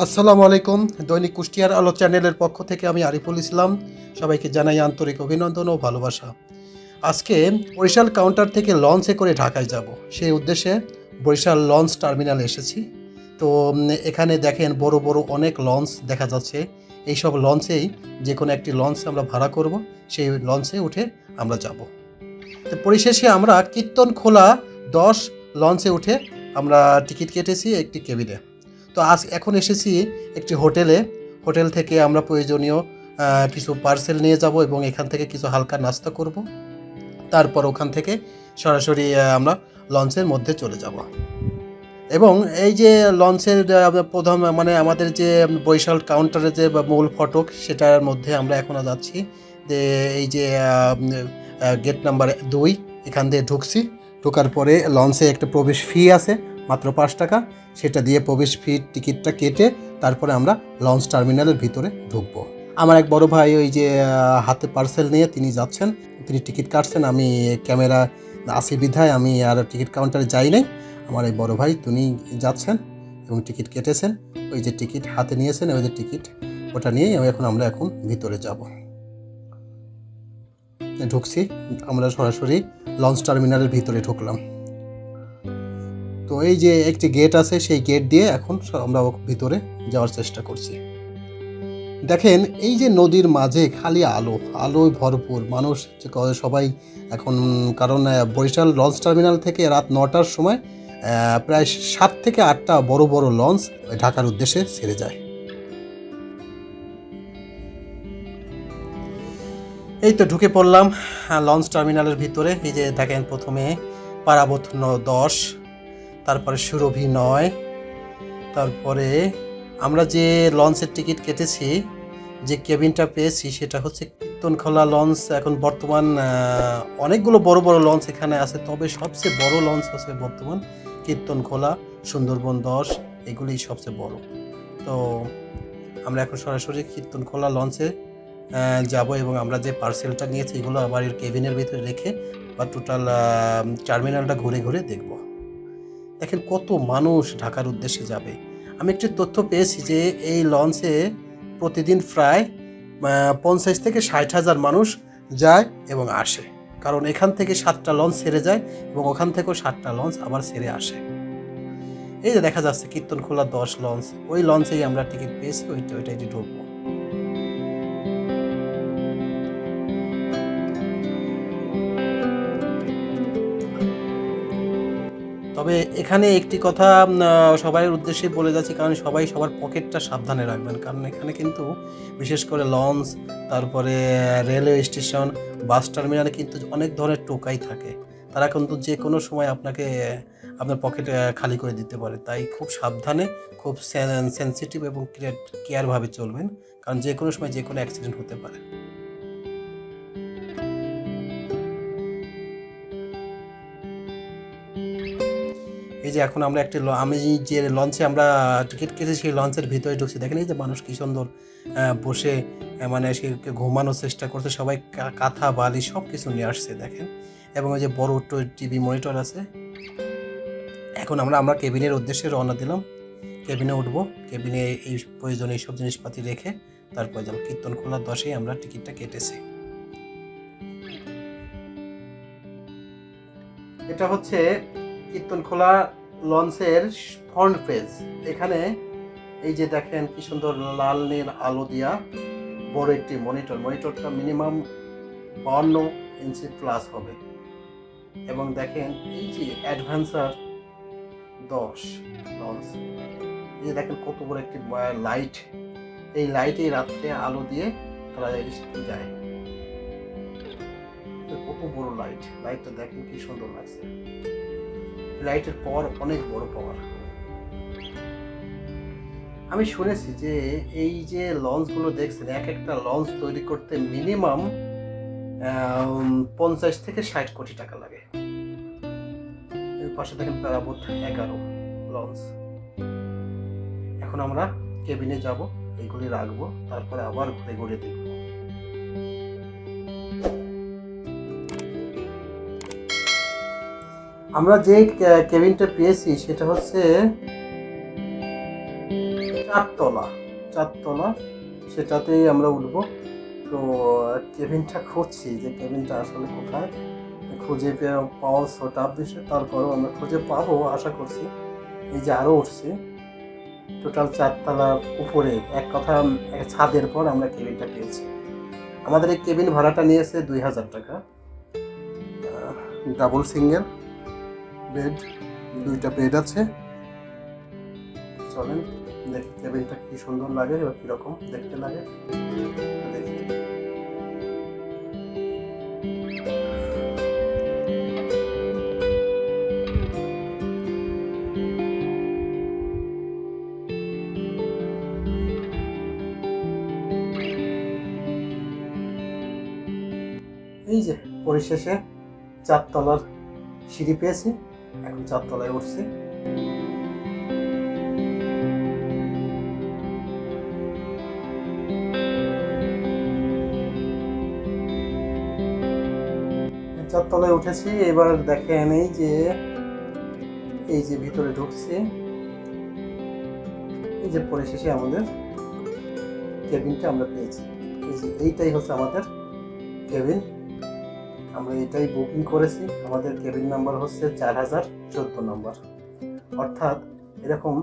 আসসালামু আলাইকুম। দৈনিক কুষ্টিয়ার আলো চ্যানেলের পক্ষ থেকে আমি আরিফুল ইসলাম। সবাইকে জানাই আন্তরিক অভিনন্দন ও ভালোবাসা। আজকে বরিশাল কাউন্টার থেকে লঞ্চে করে ঢাকায় যাব। সেই উদ্দেশ্যে বরিশাল লঞ্চ টার্মিনালে এসেছি। তো এখানে দেখেন বড় বড় অনেক লঞ্চ দেখা যাচ্ছে। এইসব লঞ্চেই যে কোনো একটি লঞ্চ আমরা ভাড়া করব। সেই লঞ্চে উঠে আমরা যাব। তো, পরিশেষে আমরা কীর্তন খোলা দশ লঞ্চে উঠে আমরা টিকিট কেটেছি একটি কেবিনে। তো আজ এখন এসেছি একটি হোটেলে। হোটেল থেকে আমরা প্রয়োজনীয় কিছু পার্সেল নিয়ে যাব এবং এখান থেকে কিছু হালকা নাস্তা করব। তারপর ওখান থেকে সরাসরি আমরা লঞ্চের মধ্যে চলে যাব। এবং এই যে লঞ্চের প্রধান মানে আমাদের যে বরিশাল কাউন্টারের যে মূল ফটক, সেটার মধ্যে আমরা এখনও যাচ্ছি। যে এই যে গেট নাম্বার দুই, এখান দিয়ে ঢুকছি। ঢোকার পরে লঞ্চে একটা প্রবেশ ফি আছে। মাত্র পাঁচ টাকা। সেটা দিয়ে প্রবেশ ফি টিকিটটা কেটে তারপরে আমরা লঞ্চ টার্মিনালের ভিতরে ঢুকবো। আমার এক বড় ভাই ওই যে হাতে পার্সেল নিয়ে তিনি যাচ্ছেন। তিনি টিকিট কাটছেন। আমি ক্যামেরা আসি বিধায় আমি আর টিকিট কাউন্টারে যাই নাই। আমার এই বড় ভাই তিনি যাচ্ছেন এবং টিকিট কেটেছেন। ওই যে টিকিট হাতে নিয়েছেন, ওই যে টিকিট ওটা নিয়েই আমি এখন আমরা এখন ভিতরে যাব। ঢুকছি। আমরা সরাসরি লঞ্চ টার্মিনালের ভিতরে ঢুকলাম। তো এই যে একটি গেট আছে, সেই গেট দিয়ে এখন আমরা ভিতরে যাওয়ার চেষ্টা করছি। দেখেন, এই যে নদীর মাঝে খালি আলো, আলোয় ভরপুর মানুষ সবাই এখন কারণ বরিশাল লঞ্চ টার্মিনাল থেকে রাত নটার সময় প্রায় সাত থেকে আটটা বড় বড় লঞ্চ ঢাকার উদ্দেশ্যে ছেড়ে যায়। এই তো ঢুকে পড়লাম লঞ্চ টার্মিনালের ভিতরে। এই যে দেখেন প্রথমে পারাবত দশ তারপরে সুরভি নয় তারপরে আমরা যে লঞ্চের টিকিট কেটেছি, যে কেবিনটা পেয়েছি, সেটা হচ্ছে কীর্তনখোলা লঞ্চ। এখন বর্তমান অনেকগুলো বড় বড় লঞ্চ এখানে আছে, তবে সবচেয়ে বড় লঞ্চ আছে বর্তমান কীর্তনখোলা, সুন্দরবন দশ এগুলি সবচেয়ে বড়। তো আমরা এখন সরাসরি কীর্তনখোলা লঞ্চে যাব এবং আমরা যে পার্সেলটা নিয়েছি, এগুলো আবার এর কেবিনের ভিতরে রেখে বা টোটাল টার্মিনালটা ঘুরে ঘুরে দেখব। দেখেন কত মানুষ ঢাকার উদ্দেশ্যে যাবে। আমি একটি তথ্য পেয়েছি যে এই লঞ্চে প্রতিদিন প্রায় পঞ্চাশ থেকে ষাট হাজার মানুষ যায় এবং আসে। কারণ এখান থেকে সাতটা লঞ্চ ছেড়ে যায় এবং ওখান থেকেও সাতটা লঞ্চ আবার ছেড়ে আসে। এই যে দেখা যাচ্ছে কীর্তনখোলা দশ লঞ্চ, ওই লঞ্চেই আমরা টিকিট পেয়েছি, ওইটা ওইটাই ঢুকবো। তবে এখানে একটি কথা সবার উদ্দেশ্যে বলে যাচ্ছি, কারণ সবাই সবার পকেটটা সাবধানে রাখবেন। কারণ এখানে কিন্তু বিশেষ করে লঞ্চ, তারপরে রেলওয়ে স্টেশন, বাস টার্মিনালে কিন্তু অনেক ধরনের টোকাই থাকে। তারা কিন্তু যে কোনো সময় আপনাকে, আপনার পকেট খালি করে দিতে পারে। তাই খুব সাবধানে, খুব সেন্সিটিভ এবং কেয়ারভাবে চলবেন, কারণ যে কোনো সময় যে কোনো অ্যাক্সিডেন্ট হতে পারে। এই যে এখন আমরা একটা আমি যে লঞ্চে আমরা টিকিট কেটেছি, সেই লঞ্চের ভিতরে ঢুকছি। দেখেন এই যে মানুষ কি সুন্দর বসে মানে সে ঘুমানোর চেষ্টা করছে। সবাই কাঁথা, বালি সব কিছু নিয়ে আসছে, দেখেন। এবং ওই যে বড় টিভি মনিটর আছে। এখন আমরা আমরা কেবিনের উদ্দেশ্যে রওনা দিলাম। কেবিনে উঠবো। কেবিনে এই প্রয়োজনীয় সব জিনিসপাতি রেখে তারপর যাব। কীর্তন খোলা দশেই আমরা টিকিটটা কেটেছি। এটা হচ্ছে কীর্তনখোলা লঞ্চের ফ্রন্ট পেজ এখানে এই যে দেখেন কি সুন্দর লাল নীল আলো দিয়া বড় একটি মনিটর মনিটরটা মিনিমাম বান্ন ইঞ্চি প্লাস হবে। এবং দেখেন এই যে অ্যাডভেঞ্চার দশ লঞ্চ। এই যে দেখেন কত বড় একটি লাইট এই লাইটে রাত্রে আলো দিয়ে তারা যায়। কত বড় লাইট লাইটটা দেখেন কি সুন্দর লাগছে। লাইটের পাওয়ার অনেক বড় পাওয়ার। আমি শুনেছি যে এই যে লঞ্চগুলো দেখছেন, এক একটা লঞ্চ তৈরি করতে মিনিমাম পঞ্চাশ থেকে ষাট কোটি টাকা লাগে। পাশে দেখেন প্যারাবোট এগারো লঞ্চ। এখন আমরা কেবিনে যাব এইগুলি রাখব, তারপরে আবার ঘুরে ঘুরে দেখব। আমরা যে কেবিনটা পেয়েছি, সেটা হচ্ছে চারতলা। চারতলা, সেটাতেই আমরা উঠব। তো, কেবিনটা খুঁজছি যে কেবিনটা আসলে কোথায়। খুঁজে পাওয়া সো টাফ বিষয় তারপরেও আমরা খুঁজে পাবো, আশা করছি। এই যে আরও উঠছি। টোটাল চারতলার উপরে, এক কথা ছাদের পর আমরা কেবিনটা পেয়েছি। আমাদের এই কেবিন ভাড়াটা নিয়েছে দুই হাজার টাকা। ডাবল সিঙ্গেল বেড দুইটা বেড আছে। চলেন, দেখি কেবিনটা কি সুন্দর লাগে বা কীরকম, দেখতে লাগে। এই যে, পরিশেষে চারতলার সিঁড়ি পেয়েছি। এখন চারতলায় উঠছি। চারতলায় উঠেছি, এবার দেখেন এই যে এই যে ভিতরে ঢুকছি, এই যে পরিশেষে আমাদের কেবিনটা আমরা পেয়েছি। এই যে এইটাই হচ্ছে আমাদের কেবিন আমরা এটাই বুকিং করেছি। আমাদের কেবিন নাম্বার হচ্ছে চার হাজার চোদ্দ নম্বর অর্থাৎ এরকম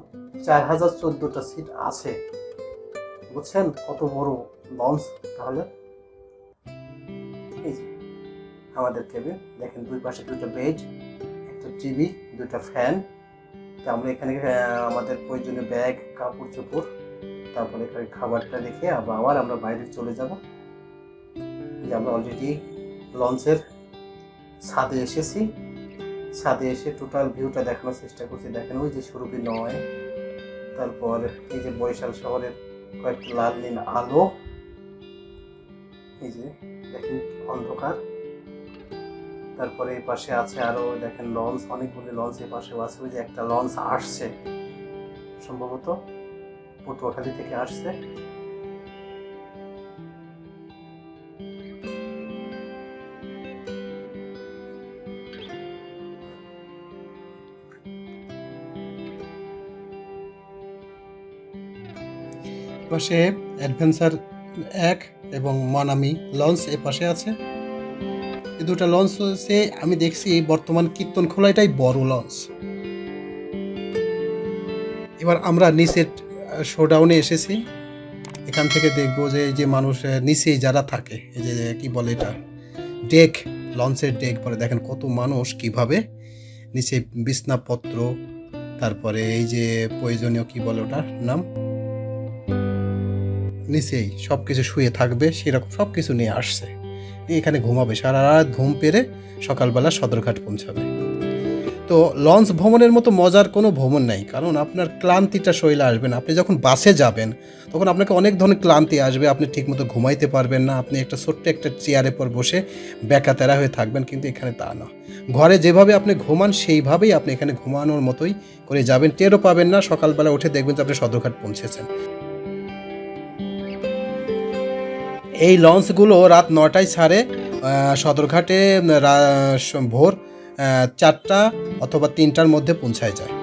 চার হাজার চোদ্দোটা সিট আছে। বুঝছেন? কত বড় লঞ্চ তাহলে? এই আমাদের কেবিন দেখেন দুই পাশে দুটো বেড একটা টিভি দুটো ফ্যান তো আমরা এখানে আমাদের প্রয়োজনীয় ব্যাগ কাপড় চোপড়, তারপরে এখানে খাবারটা রেখে আবার আমরা বাইরে চলে যাব। যে আমরা অলরেডি লঞ্চের ছাদে এসেছি। ছাদে এসে টোটাল ভিউটা দেখানোর চেষ্টা করছি। দেখেন ওই যে সুরভি নয়, তারপর এই যে বরিশাল শহরের কয়েকটি লাল নীল আলো। এই যে দেখেন অন্ধকার। তারপরে এই পাশে আছে আরও দেখেন লঞ্চ, অনেকগুলি লঞ্চ এই পাশেও আছে। ওই যে একটা লঞ্চ আসছে, সম্ভবত পটুয়াখালী থেকে আসছে। পাশে অ্যাডভেঞ্চার এক এবং মানামি লঞ্চ এ পাশে আছে। এই দুটো লঞ্চ হচ্ছে আমি দেখছি বর্তমান কীর্তন খোলাইটাই বড় লঞ্চ এবার আমরা নিচের শোডাউনে এসেছি। এখান থেকে দেখব যে এই যে মানুষ নিচে যারা থাকে, এই যে, কি বলে এটা? ডেক লঞ্চের ডেক বলে দেখেন কত মানুষ কীভাবে নিচে বিছনাপত্র, তারপরে এই যে প্রয়োজনীয় কি বলে ওটার নাম? নিচেই সব কিছু শুয়ে থাকবে, সেরকম সব কিছু নিয়ে আসছে। নিয়ে এখানে ঘুমাবে, সারা রাত ঘুম পেরে সকালবেলা সদরঘাট পৌঁছাবে। তো লঞ্চ ভ্রমণের মতো মজার কোনো ভ্রমণ নাই, কারণ আপনার ক্লান্তিটা শরীরে আসবে না। আপনি যখন বাসে যাবেন, তখন আপনাকে অনেক ধরনের ক্লান্তি আসবে, আপনি ঠিকমতো ঘুমাইতে পারবেন না, আপনি একটা ছোট্ট একটা চেয়ারের পর বসে ব্যাকাতেরা হয়ে থাকবেন, কিন্তু এখানে তা না। ঘরে যেভাবে আপনি ঘুমান, সেইভাবেই আপনি এখানে ঘুমানোর মতোই করে যাবেন। টেরও পাবেন না, সকালবেলা উঠে দেখবেন যে আপনি সদরঘাট পৌঁছেছেন। এই লঞ্চগুলো রাত নটায় ছাড়ে সদরঘাটে ভোর চারটা অথবা তিনটার মধ্যে পৌঁছায় যায়।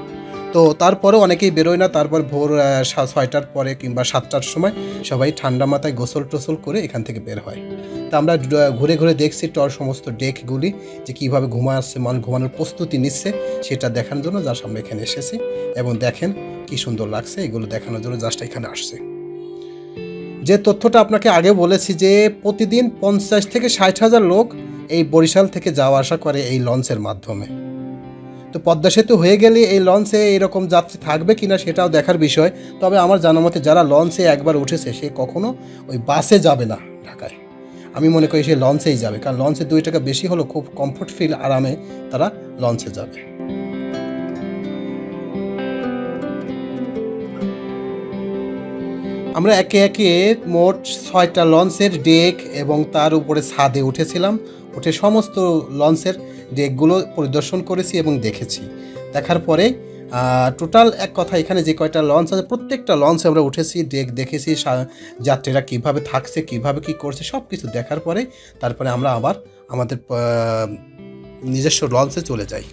তো তারপরেও অনেকেই বেরোয় না, তারপর ভোর ছয়টার পরে কিংবা সাতটার সময় সবাই ঠান্ডা মাথায় গোসল টোসল করে এখান থেকে বের হয়। তা আমরা ঘুরে ঘুরে দেখছি টর সমস্ত ডেকগুলি, যে কীভাবে ঘুমা আসছে মানুষ ঘুমানোর প্রস্তুতি নিচ্ছে, সেটা দেখানোর জন্য জাস্ট আমরা এখানে এসেছি। এবং দেখেন কি সুন্দর লাগছে, এগুলো দেখানোর জন্য জাস্ট এখানে আসছে। যে তথ্যটা আপনাকে আগে বলেছি যে প্রতিদিন পঞ্চাশ থেকে ষাট হাজার লোক এই বরিশাল থেকে যাওয়া আসা করে এই লঞ্চের মাধ্যমে। তো পদ্মা সেতু হয়ে গেলে এই লঞ্চে এরকম যাত্রী থাকবে কিনা সেটাও দেখার বিষয়। তবে আমার জানা মতে যারা লঞ্চে একবার উঠেছে, সে কখনো ওই বাসে যাবে না ঢাকায়। আমি মনে করি সে লঞ্চেই যাবে, কারণ লঞ্চে দুই টাকা বেশি হলেও খুব কমফোর্ট ফিল আরামে তারা লঞ্চে যাবে। আমরা একে একে মোট ছয়টা লঞ্চের ডেক এবং তার উপরে ছাদে উঠেছিলাম। উঠে সমস্ত লঞ্চের ডেকগুলো পরিদর্শন করেছি এবং দেখেছি। দেখার পরে টোটাল এক কথা, এখানে যে কয়টা লঞ্চ আছে, প্রত্যেকটা লঞ্চে আমরা উঠেছি, ডেক দেখেছি যাত্রীরা কীভাবে থাকছে, কীভাবে কি করছে সব কিছু দেখার পরে তারপরে আমরা আবার আমাদের নিজস্ব লঞ্চে চলে যাই।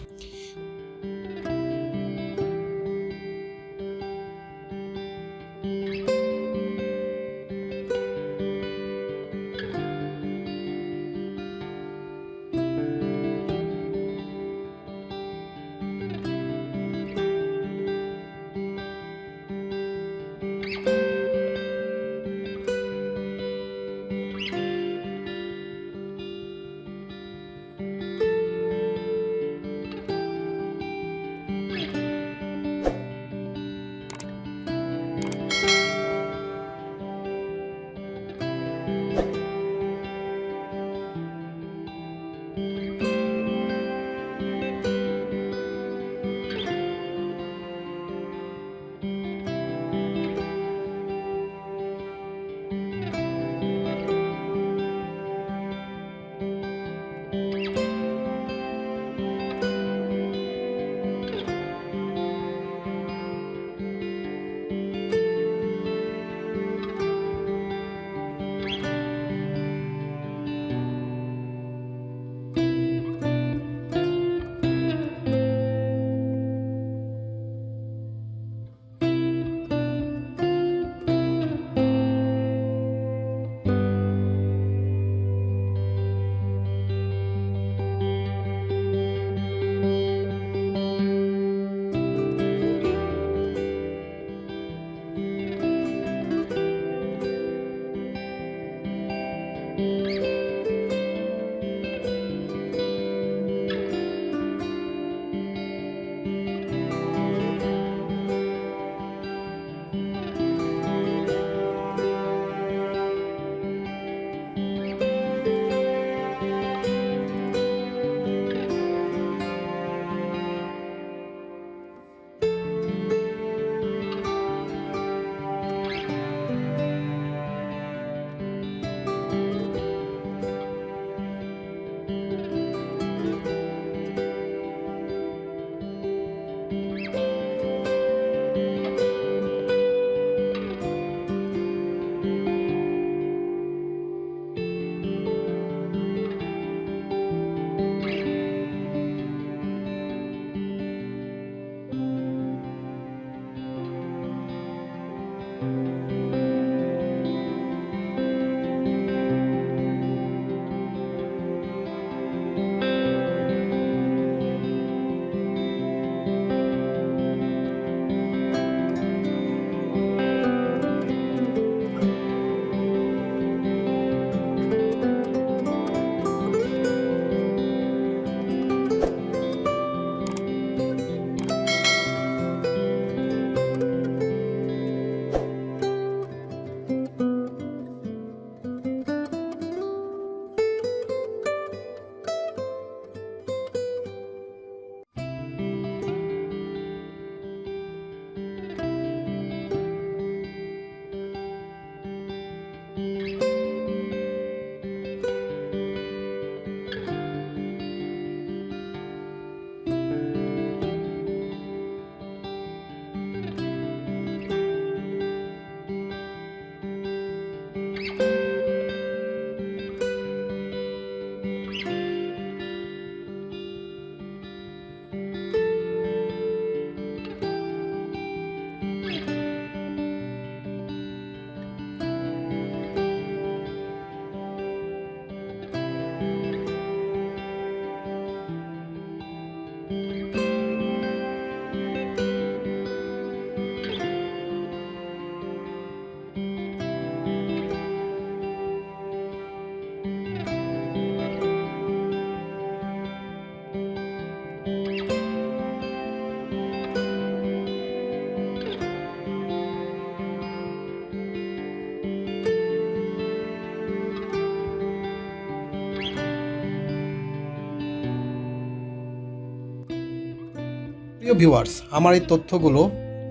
প্রিয় ভিউয়ার্স, আমার এই তথ্যগুলো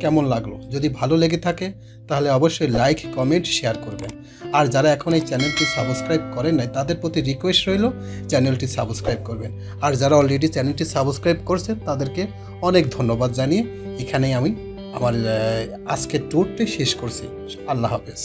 কেমন লাগল? যদি ভালো লেগে থাকে, তাহলে অবশ্যই লাইক কমেন্ট শেয়ার করবেন। আর যারা এখন এই চ্যানেলটি সাবস্ক্রাইব করেন নাই, তাদের প্রতি রিকোয়েস্ট রইল চ্যানেলটি সাবস্ক্রাইব করবেন। আর যারা অলরেডি চ্যানেলটি সাবস্ক্রাইব করছেন, তাদেরকে অনেক ধন্যবাদ জানিয়ে এখানেই আমি আমার আজকের ট্যুরটি শেষ করছি। আল্লাহ হাফেজ।